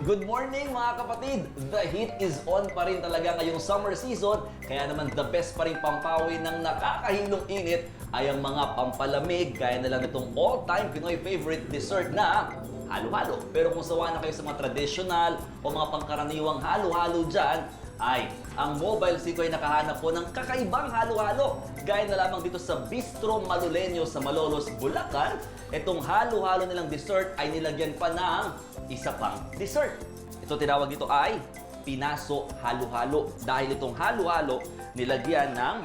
Good morning mga kapatid! The heat is on pa rin talaga ngayong summer season, kaya naman the best pa rin pampawi ng nakakahilong init ay ang mga pampalamig, gaya na lang itong all-time Pinoy favorite dessert na halo-halo. Pero kung sawa na kayo sa mga traditional o mga pangkaraniwang halo-halo dyan, ay ang Mobile Seco ay nakahanap po ng kakaibang halo-halo. Gaya na lamang dito sa Bistro Malulenyo sa Malolos, Bulacan. Itong halo-halo nilang dessert ay nilagyan pa ng isa pang dessert. Ito tinawag dito ay Pinaso Halo-Halo. Dahil itong halo-halo nilagyan ng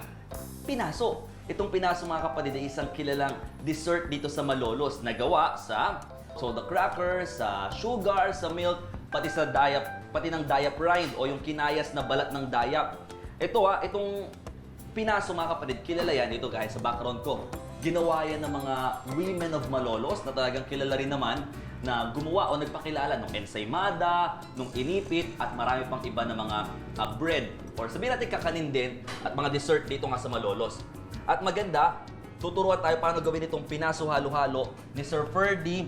pinaso. Itong pinaso mga kapatid ay isang kilalang dessert dito sa Malolos na gawa sa soda crackers, sa sugar, sa milk, pati sa dayap, pati ng dayap rind o yung kinayas na balat ng dayap. Ito ah, itong pinaso mga kapatid, kilala yan dito guys sa background ko. Ginawa yan ng mga women of Malolos na talagang kilala rin naman na gumawa o nagpakilala ng ensaymada, nung inipit at marami pang iba na mga ah, bread or sabihin natin kakanin din at mga dessert dito nga sa Malolos. At maganda, tuturuan tayo paano gawin itong pinaso halo-halo ni Sir Ferdy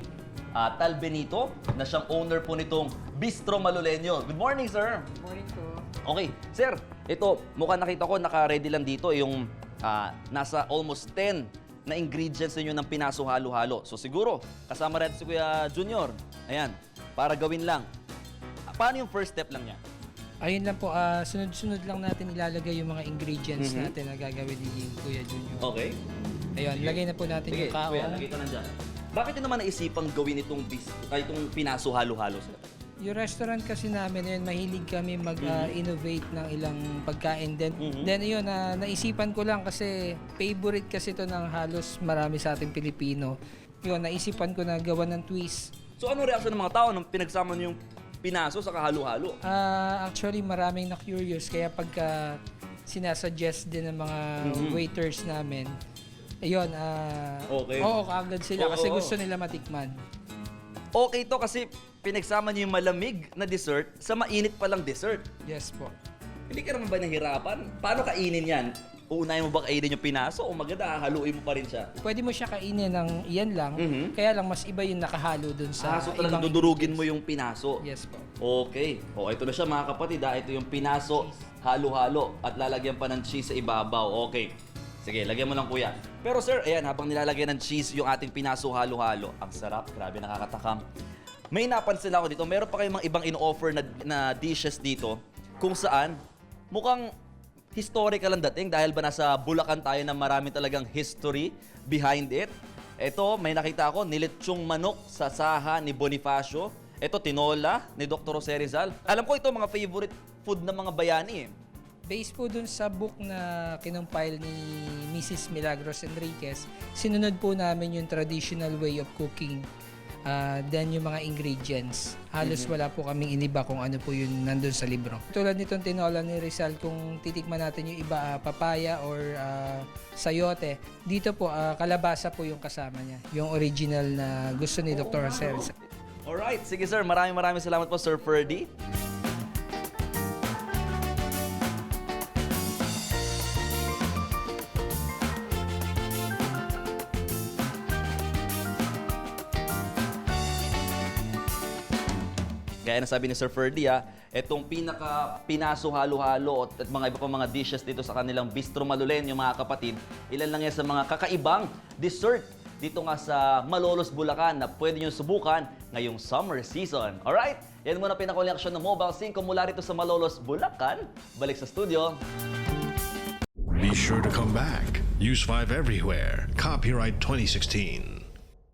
ah, Talbenito na siyang owner po nitong Bistro Malulenyo. Good morning, sir! Morning po. Okay, sir, ito, mukhang nakita ko, naka-ready lang dito yung ah, nasa almost 10 na ingredients ninyo ng pinaso halo-halo. So siguro, kasama rin si Kuya Junior. Ayan, para gawin lang. Ah, Paano yung first step lang niya? Ayun lang po, ah, sunod-sunod lang natin ilalagay yung mga ingredients Mhm. natin na gagawin ni Kuya Junior. Okay. Ayun, lagay na po natin Sige, yung kaon. Kuya, nakita nandyan. Bakit nyo naman naisipang gawin itong, bis, ay, itong pinaso halo-halo, sir? Yung restaurant kasi namin, ayun, mahilig kami mag-innovate ng ilang pagkain. Then, Mhm. then yun, na naisipan ko lang kasi favorite kasi ito ng halos marami sa ating Pilipino. Yun, naisipan ko na gawa ng twist. So ano reaction ng mga tao nung pinagsama nyo yung pinaso sa halo-halo? Ah, actually, maraming na-curious. Kaya pagka sinasuggest din ng mga Mhm. waiters namin, ayun, ah, Okay. oo, kaagad sila Oo, kasi oo. gusto nila matikman. Okay to kasi pinagsama nyo yung malamig na dessert sa mainit palang dessert. Yes po. Hindi ka naman ba nahirapan? Paano kainin yan? Uunahin mo ba kainin yung pinaso o maganda haluin mo pa rin siya? Pwede mo siya kainin ng iyan lang, Mhm. kaya lang mas iba yung nakahalo dun sa ah, so talagang ibang dudurugin mo yung pinaso. Yes po. Okay. O, ito na siya mga kapatid. Ha? Ito yung pinaso, halo-halo. At lalagyan pa ng cheese sa ibabaw. Okay. Sige, lagyan mo lang kuya. Pero sir, ayan, habang nilalagyan ng cheese yung ating pinaso halo-halo, ang sarap, grabe nakakatakam. May napansin ako dito, meron pa kayong mga ibang in-offer na, na dishes dito kung saan mukhang historical ang dating dahil ba nasa Bulacan tayo na marami talagang history behind it. Ito, may nakita ako, nilitsong manok sa saha ni Bonifacio. Ito, tinola ni Dr. Jose Rizal. Alam ko ito, mga favorite food ng mga bayani eh. Based po dun sa book na kinumpile ni Mrs. Milagros Enriquez, sinunod po namin yung traditional way of cooking. Ah, then yung mga ingredients. Halos Mhm. wala po kaming iniba kung ano po yung nandun sa libro. Tulad nitong tinola ni Rizal, kung titikman natin yung iba, ah, papaya or ah, sayote, dito po ah, kalabasa po yung kasama niya. Yung original na gusto ni Dr. Jose Rizal. Alright, sige sir, maraming maraming salamat po Sir Ferdy. Gaya na sabi ni Sir Ferdy, ah, itong pinaka pinaso halo-halo at, at mga iba pang mga dishes dito sa kanilang Bistro Malulen, mga kapatid, ilan lang yan sa mga kakaibang dessert dito nga sa Malolos, Bulacan na pwede nyo subukan ngayong summer season. Alright? Yan muna pinakoleksyon ng Mobile Sync mula rito sa Malolos, Bulacan. Balik sa studio. Be sure to come back. Use 5 everywhere. Copyright 2016.